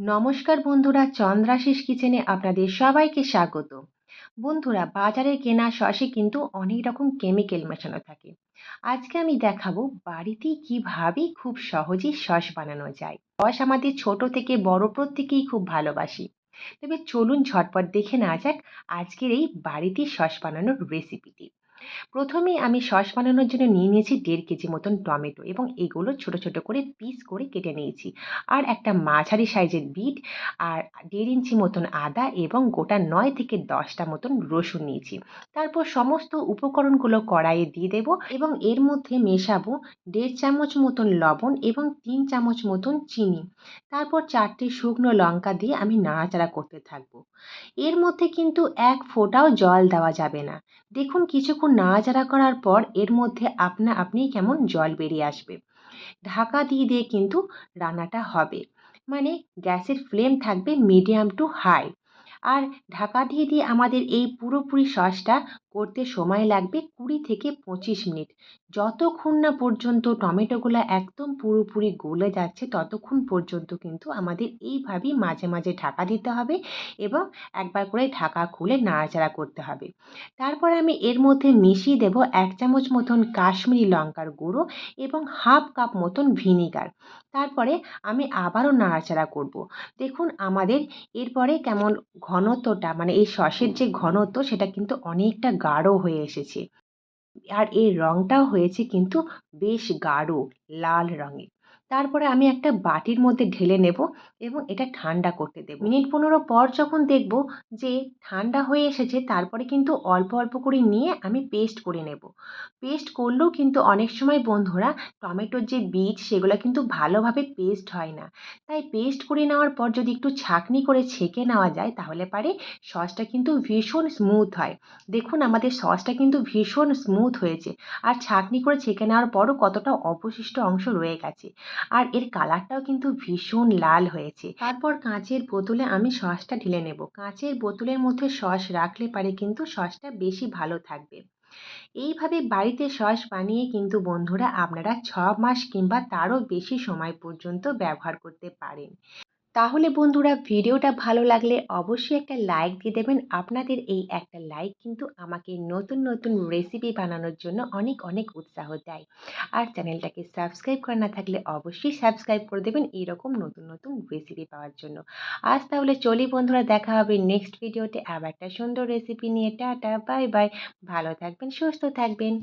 নমস্কার বন্ধুরা, চন্দ্রাশিস কিচেনে আপনাদের সবাইকে স্বাগত। বন্ধুরা, বাজারে কেনা সসে কিন্তু অনেক রকম কেমিক্যাল মেশানো থাকে। আজকে আমি দেখাবো বাড়িতেই কীভাবে খুব সহজেই সস বানানো যায়। সস আমাদের ছোট থেকে বড় প্রত্যেকেই খুব ভালোবাসি। তবে চলুন ঝটপট দেখে নেওয়া যাক আজকের এই বাড়িতে সস বানানোর রেসিপিটি প্রথমেই আমি সস বানানোর জন্য নিয়ে নিয়েছি দেড় কেজি মতন টমেটো এবং এগুলো ছোট ছোট করে পিস করে কেটে নিয়েছি। আর একটা মাঝারি সাইজের বিট আর দেড় ইঞ্চি মতন আদা এবং গোটা নয় থেকে দশটা মতন রসুন নিয়েছি। তারপর সমস্ত উপকরণগুলো কড়াইয়ে দিয়ে দেব এবং এর মধ্যে মেশাবো দেড় চামচ মতন লবণ এবং তিন চামচ মতন চিনি। তারপর চারটে শুকনো লঙ্কা দিয়ে আমি নাড়াচাড়া করতে থাকব। এর মধ্যে কিন্তু এক ফোঁটাও জল দেওয়া যাবে না। দেখুন কিছুক্ষণ নাড়াচাড়া করার পর এর মধ্যে আপনা, আপনি কেমন জল বেরিয়ে আসবে। ঢাকা দিয়ে দিয়ে কিন্তু রান্নাটা হবে। মানে গ্যাসের ফ্লেম থাকবে মিডিয়াম টু হাই। আর ঢাকা দিয়ে দিয়ে আমাদের এই পুরোপুরি সসটা করতে সময় লাগবে কুড়ি থেকে পঁচিশ মিনিট। যতক্ষণ না পর্যন্ত টমেটোগুলো একদম পুরোপুরি গলে যাচ্ছে, ততক্ষণ পর্যন্ত কিন্তু আমাদের এইভাবেই মাঝে মাঝে ঢাকা দিতে হবে এবং একবার করে ঢাকা খুলে নাড়াচাড়া করতে হবে। তারপর আমি এর মধ্যে মিশিয়ে দেব এক চামচ মতন কাশ্মীরি লঙ্কার গুঁড়ো এবং হাফ কাপ মতন ভিনিগার। তারপরে আমি আবারও নাড়াচাড়া করব। দেখুন আমাদের এরপরে কেমন ঘনত্বটা মানে এই সসের যে ঘনত্ব সেটা কিন্তু অনেকটা গাঢ় হয়ে এসেছে। আর এর রঙটাও হয়েছে কিন্তু বেশ গাঢ় লাল রঙের। তারপরে আমি একটা বাটির মধ্যে ঢেলে নেব এবং এটা ঠান্ডা করতে দেবো। মিনিট পনেরো পর যখন দেখব যে ঠান্ডা হয়ে এসেছে, তারপরে কিন্তু অল্প অল্প করে নিয়ে আমি পেস্ট করে নেব। পেস্ট করলেও কিন্তু অনেক সময় বন্ধুরা টমেটোর যে বীজ, সেগুলো কিন্তু ভালোভাবে পেস্ট হয় না। তাই পেস্ট করে নেওয়ার পর যদি একটু ছাঁকনি করে ছেঁকে নেওয়া যায়, তাহলে পারে সসটা কিন্তু ভীষণ স্মুথ হয়। দেখুন আমাদের সসটা কিন্তু ভীষণ স্মুথ হয়েছে। আর ছাঁকনি করে ছেঁকে নেওয়ার পরও কতটা অবশিষ্ট অংশ রয়ে গেছে। আর এর কালারটাও কিন্তু ভীষণ লাল হয়েছে। তারপর কাঁচের বোতলে আমি সসটা ঢেলে নেব। কাঁচের বোতলের মধ্যে সস রাখলে পারে কিন্তু সসটা বেশি ভালো থাকবে। এইভাবে বাড়িতে সস বানিয়ে কিন্তু বন্ধুরা আপনারা ছ মাস কিংবা তারও বেশি সময় পর্যন্ত ব্যবহার করতে পারেন। তাহলে বন্ধুরা ভিডিওটা ভালো লাগলে অবশ্যই একটা লাইক দিয়ে দেবেন। আপনাদের এই একটা লাইক কিন্তু আমাকে নতুন নতুন রেসিপি বানানোর জন্য অনেক অনেক উৎসাহ দেয়। আর চ্যানেলটাকে সাবস্ক্রাইব করা না থাকলে অবশ্যই সাবস্ক্রাইব করে দেবেন এইরকম নতুন নতুন রেসিপি পাওয়ার জন্য। আজ তাহলে চলি বন্ধুরা, দেখা হবে নেক্সট ভিডিওতে আবার একটা সুন্দর রেসিপি নিয়ে। টাটা বাই বাই ভালো থাকবেন, সুস্থ থাকবেন।